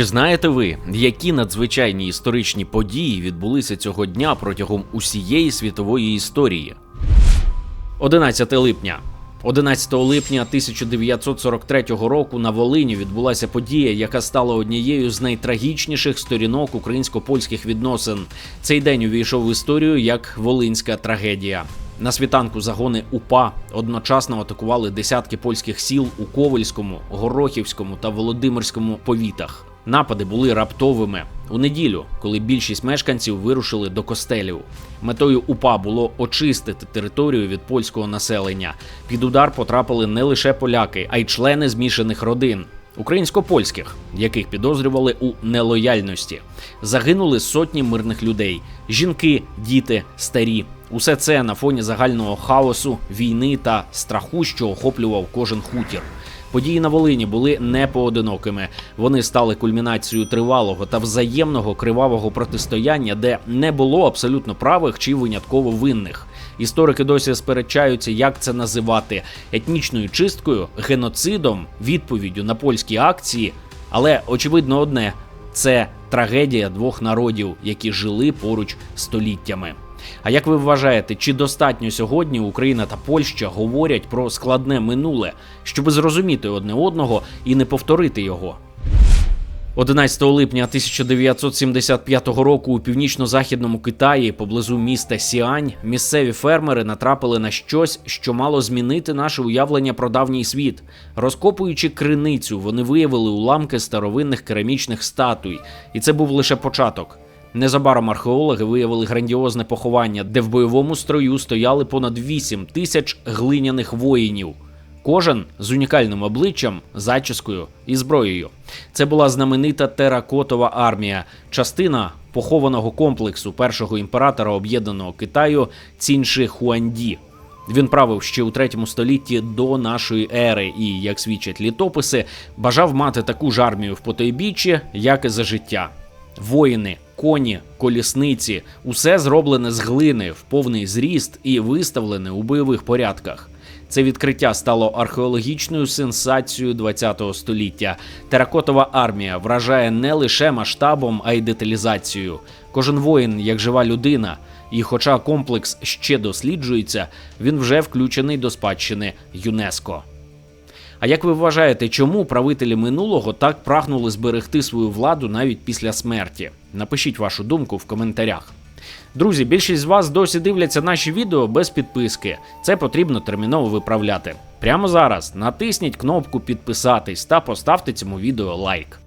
Чи знаєте ви, які надзвичайні історичні події відбулися цього дня протягом усієї світової історії? 11 липня. 11 липня 1943 року на Волині відбулася подія, яка стала однією з найтрагічніших сторінок українсько-польських відносин. Цей день увійшов в історію як Волинська трагедія. На світанку загони УПА одночасно атакували десятки польських сіл у Ковельському, Горохівському та Володимирському повітах. Напади були раптовими у неділю, коли більшість мешканців вирушили до костелів. Метою УПА було очистити територію від польського населення. Під удар потрапили не лише поляки, а й члени змішаних родин. Українсько-польських, яких підозрювали у нелояльності, загинули сотні мирних людей: жінки, діти, старі. Усе це на фоні загального хаосу, війни та страху, що охоплював кожен хутір. Події на Волині були не поодинокими. Вони стали кульмінацією тривалого та взаємного кривавого протистояння, де не було абсолютно правих чи винятково винних. Історики досі сперечаються, як це називати етнічною чисткою, геноцидом, відповіддю на польські акції. Але очевидно одне це трагедія двох народів, які жили поруч століттями. А як ви вважаєте, чи достатньо сьогодні Україна та Польща говорять про складне минуле, щоб зрозуміти одне одного і не повторити його? 11 липня 1975 року у північно-західному Китаї, поблизу міста Сіань, місцеві фермери натрапили на щось, що мало змінити наше уявлення про давній світ. Розкопуючи криницю, вони виявили уламки старовинних керамічних статуй, і це був лише початок. Незабаром археологи виявили грандіозне поховання, де в бойовому строю стояли понад 8 тисяч глиняних воїнів. Кожен з унікальним обличчям, зачіскою і зброєю. Це була знаменита теракотова армія, частина похованого комплексу першого імператора об'єднаного Китаю Цінши Хуанді. Він правив ще у третьому столітті до нашої ери, і, як свідчать літописи, бажав мати таку ж армію в потойбіччі, як і за життя. Воїни, коні, колісниці усе зроблене з глини в повний зріст і виставлене у бойових порядках. Це відкриття стало археологічною сенсацією ХХ століття. Теракотова армія вражає не лише масштабом, а й деталізацією. Кожен воїн як жива людина. І, хоча комплекс ще досліджується, він вже включений до спадщини ЮНЕСКО. А як ви вважаєте, чому правителі минулого так прагнули зберегти свою владу навіть після смерті? Напишіть вашу думку в коментарях. Друзі, більшість з вас досі дивляться наші відео без підписки. Це потрібно терміново виправляти. Прямо зараз натисніть кнопку підписатись та поставте цьому відео лайк.